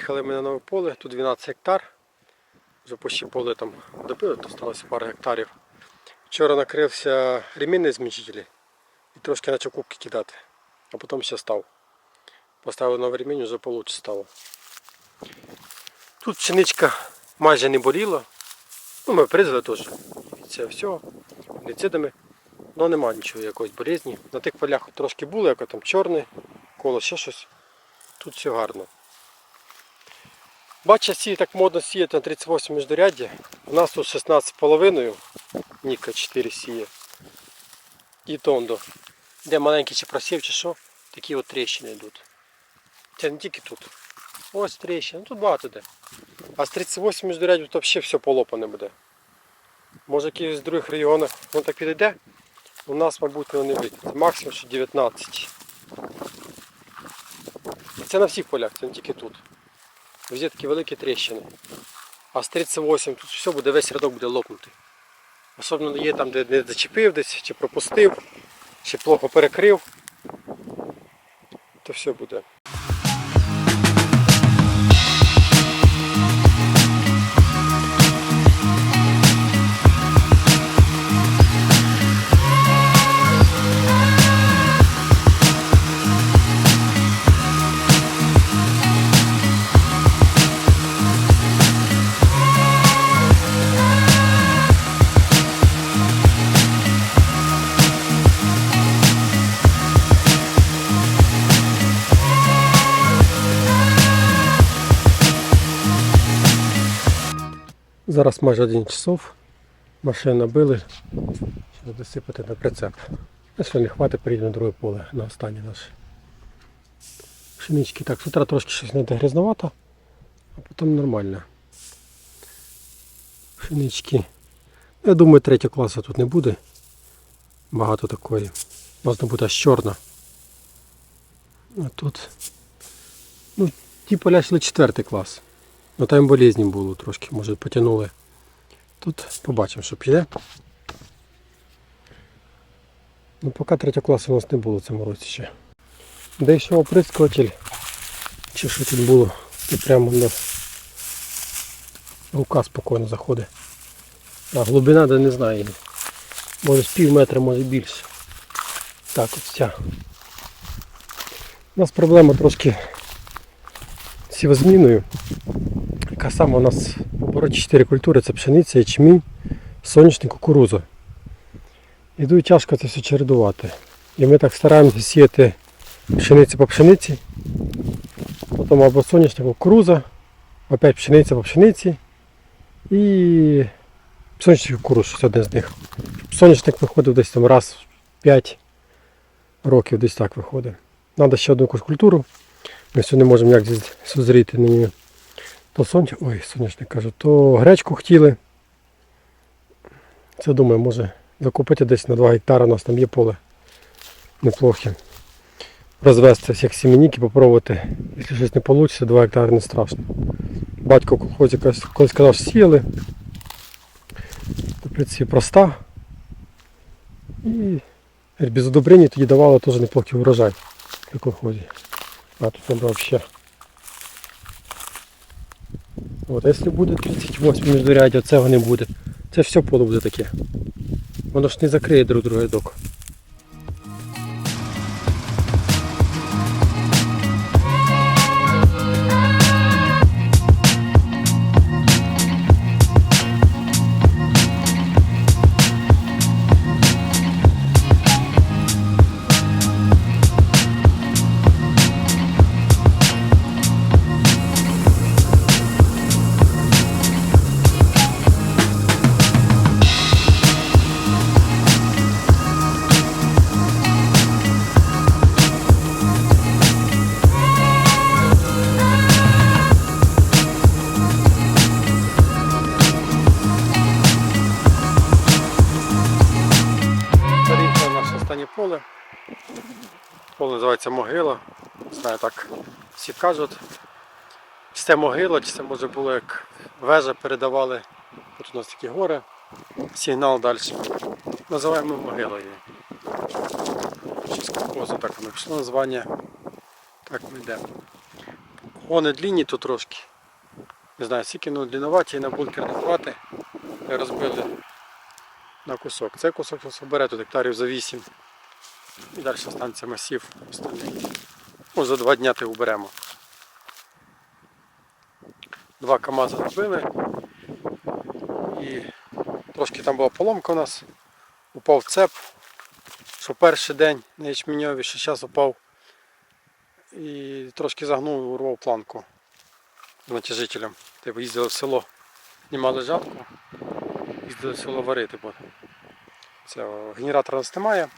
Приїхали ми на нове поле, тут 12 гектар. Вже почти поле там добили, то сталося пару гектарів. Вчора накрився ремінний змінчитель і трошки почав кубки кидати, а потім ще став. Поставили новий ремінь, вже получше стало. Тут пшеничка майже не боліла. Ну, ми призвели теж від цього всього, фунгицидами. Ну нема нічого якоїсь болезні. На тих полях трошки було, як там чорне, коло ще щось. Тут все гарно. Бача сіє так модно сіяти на 38 міждоряддя. У нас тут 16,5, Ніка 4 сіє. І тондо. Де маленький чи просів, чи що, такі от тріщини йдуть. Це не тільки тут. Ось тріщини, ну тут багато де. А з 38 міждоряддя то взагалі все полопане буде. Може в якихось других регіонах воно так підійде. У нас, мабуть, не вийде. Це максимум що 19. І це на всіх полях, це не тільки тут. Везде такі великі тріщини. А з 38 тут все буде, весь рядок буде лопнути. Особливо є там, де не зачепив десь, чи пропустив, чи плохо перекрив. То все буде. Зараз майже 1 часов. Машину набили. Щоб досипати на прицеп. Якщо не хватить, приїде на друге поле на останнє наше. Пшенички так, з трошки щось не грязновато, а потім нормально. Пшенички. Я думаю, третього класу тут не буде. Багато такої. Можна буде аж чорна. А тут. Ну, ті поля йшли четвертий клас. Ну там болезні було трошки, може потягнули. Тут побачимо, що піде. Ну поки третього класу у нас не було в цьому році ще. Де йшов оприскуватель, чи що тут було, і прямо на рука спокійно заходить. А глибина де не знаю. Може з пів метра, може більше. Так от ця. У нас проблема трошки сівозміною. Яка саме у нас обороті 4 культури це пшениця, ячмінь, соняшник, кукуруза. І дуже тяжко це все чередувати. І ми так стараємося сіяти пшеницю по пшениці, потім або соняшник, кукуруза, опять пшениця по пшениці і соняшник кукуруз, щось одне з них. Соняшник виходив десь там раз в 5 років, десь так виходить. Треба ще одну якусь культуру. Ми все не можемо як здесь созріти на ній. То сонч... Ой, соняшник кажу, то гречку хотіли. Це думаю, може закупити десь на 2 гектари, у нас там є поле неплохе. Розвести всіх сім'яніки, попробувати. Якщо щось не вийде, 2 гектари не страшно. Батько в колхозі колись колись казав, що сіяли. Теплиці проста. І без удобрень тоді давали теж неплохий урожай при колхозі. А тут надо вообще. От, а якщо буде 38 міждорядя, цього не буде. Це все поле буде таке. Воно ж не закриє друг друга рядок. Поле. Називається могила. Знаю, так всі кажуть. Чи це могила, чи це може було як вежа передавали. Тут у нас такі гори. Сигнал далі. Називаємо могилою. Щось так воно названня. Так ми йдемо. Вони длінні тут трошки. Не знаю, скільки ну, длинноваті і на бункер не. Розбили на кусок. Цей кусок бере тут гектарів за 8. І далі останеться масів остальний. Ну, за два дня ти уберемо. Два КАМАЗи зробили. І трошки там була поломка у нас. Упав цеп. Що перший день на ячменьові, що зараз упав. І трошки загнув, і урвав планку з натяжителем. Типу їздили в село, знімали жатку, їздили в село варити. Бо це, о, генератора нас немає,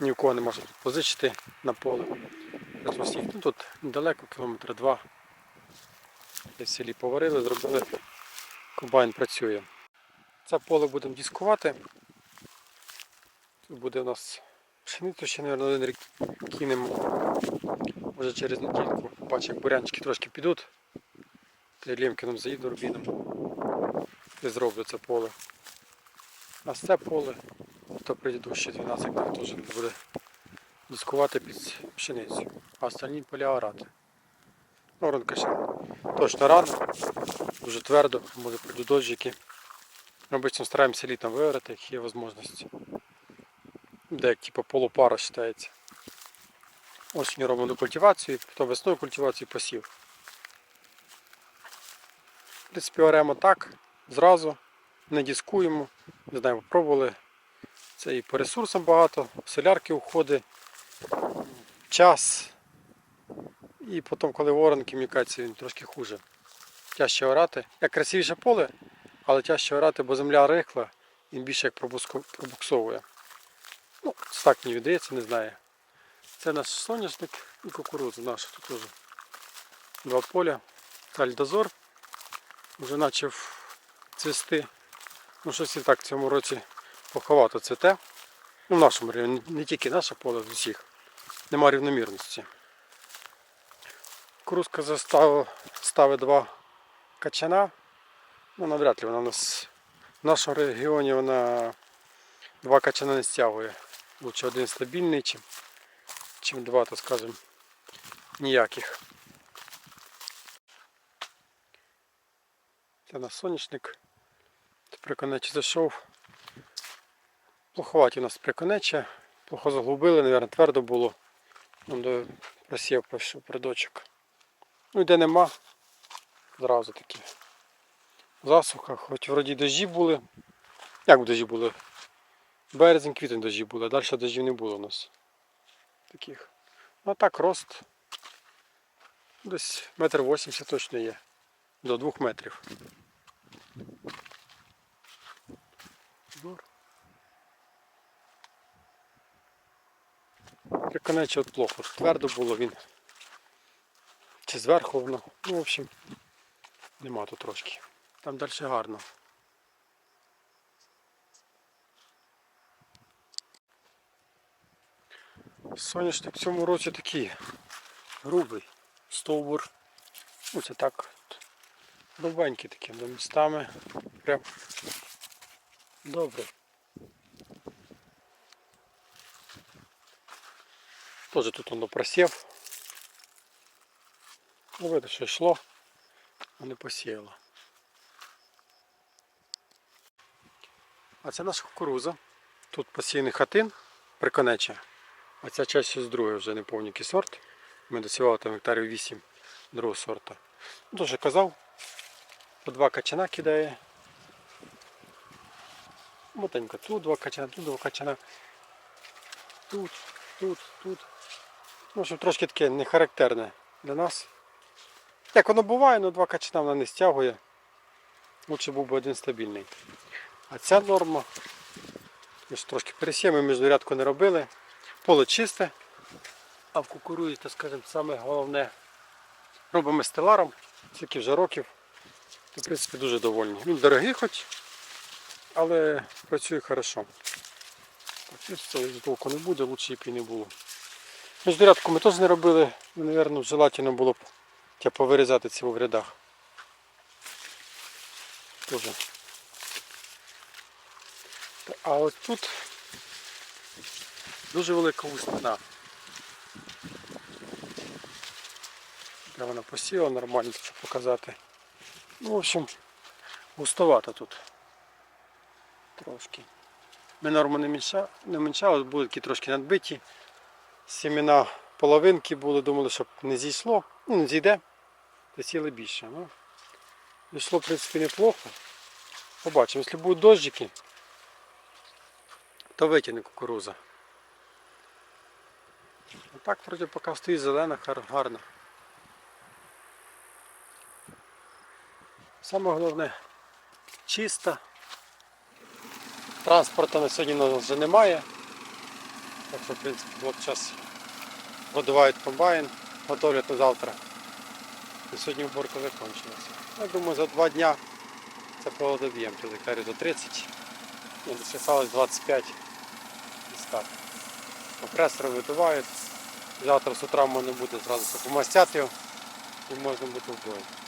ні у кого не можна позичити на поле. Ну, тут недалеко, кілометр два. Десь в селі поварили, зробили. Комбайн працює. Це поле будемо дискувати. Тут буде у нас пшеницю ще, мабуть, один рік кинемо. Може через недільку. Бачу, як бурянчики трошки підуть. Та й Лємкіном заїду рубіном. І зроблю це поле. А це поле, то предыдущі 12 гектар теж буде дискувати під пшеницю. А остальні поля орати. Оранка ще точно рано, дуже твердо, може прийдуть дощики. Обично стараємося літом виорати, як є можливість. Де типу полупара вважається. Осінню робимо культивацію, потім весною культивацію посів. В принципі, оремо так, зразу, не дискуємо. Не знаю, попробували. Це і по ресурсам багато, солярки уходить, час. І потім, коли воронки мікаються, він трошки хуже. Тяжче орати. Як красивіше поле, але тяжче орати, бо земля рихла, він більше як пробуксовує. Ну, так мені віддається, не знаю. Це наш соняшник і кукурудза наша тут теж. Два поля. Альдозор вже почав цвісти. Ну щось і так в цьому році поховато цвіте. Ну, в нашому районі, не тільки наше поле, в усіх. Нема рівномірності. Кукурузка заставила ставить два качана. Ну, навряд ли вона у нас в нашому регіоні вона два качана не стягує. Лучше один стабільний, чим, чим два, то скажем, ніяких. Це на соняшник. Приконечі зайшов. Плоховаті у нас приконеча. Плохо заглубили, мабуть, твердо було. Вон до просів пішов придочок. Ну і де нема, зразу таки. Засуха, хоч вроді дожді були. Як дожді були? Березень, квітень дожді були, а далі дождів не було у нас. Таких. Ну а так рост. Десь метр вісімдесят точно є. До двох метрів. Приконечі от плохо. Твердо було він. Чи зверху воно. Ну, в общем, нема тут трошки. Там далі гарно. Соняшник в цьому році такий грубий. Стовбур. Ну це так. Довбенький такий, до містами. Прям добре. Тоже тут воно просів. Ну, видно, що йшло, а не посіяло. А це наша кукуруза. Тут посіяний хатин, приконеча. А ця частина з другої вже не повністю сорт. Ми досівали там гектарів 8 другого сорта. Ну, Дуже казав, по два качана кидає. Мотенько тут два качана, тут два качана. Тут, тут, тут. Ну, що трошки таке не характерне для нас. Як воно буває, але два качана вона не стягує. Лучше був би один стабільний. А ця норма. Ж трошки пересіємо, ми рядку не робили. Поле чисте. А в кукурузі, то скажімо, саме головне. Робимо стеларом, скільки вже років. То, в принципі, дуже довольні. Він дорогий хоч, але працює хорошо. Ось цього толку не буде, лучше б і не було. Міждорядку ми теж не робили, мабуть, желательно було б тя повирізати ці в рядах. Тоже. А ось тут дуже велика. Яка вона посіла нормально, щоб показати. Ну, в общем, густовато тут. Трошки. Ми норму не, мінча, не мінчали, були такі трошки надбиті. Сімена половинки були, думали, щоб не зійшло. Ну, не зійде. Та сіли більше. Ну, зійшло, в принципі, неплохо. Побачимо, якщо будуть дощики, то витягне кукуруза. А так вроді поки стоїть зелена, гар- гарно. Саме головне чиста. Транспорту на сьогодні вже немає. Так що, в принципі, зараз годувають комбайн, готовлять на завтра. І сьогодні уборка закінчилася. Я думаю, за два дня це полодоб'ємо, гектарів за 30. Ні, десь 25 десь так. Компресори видувають. Завтра з утра можна буде зразу помастяти його і можна буде вбивати.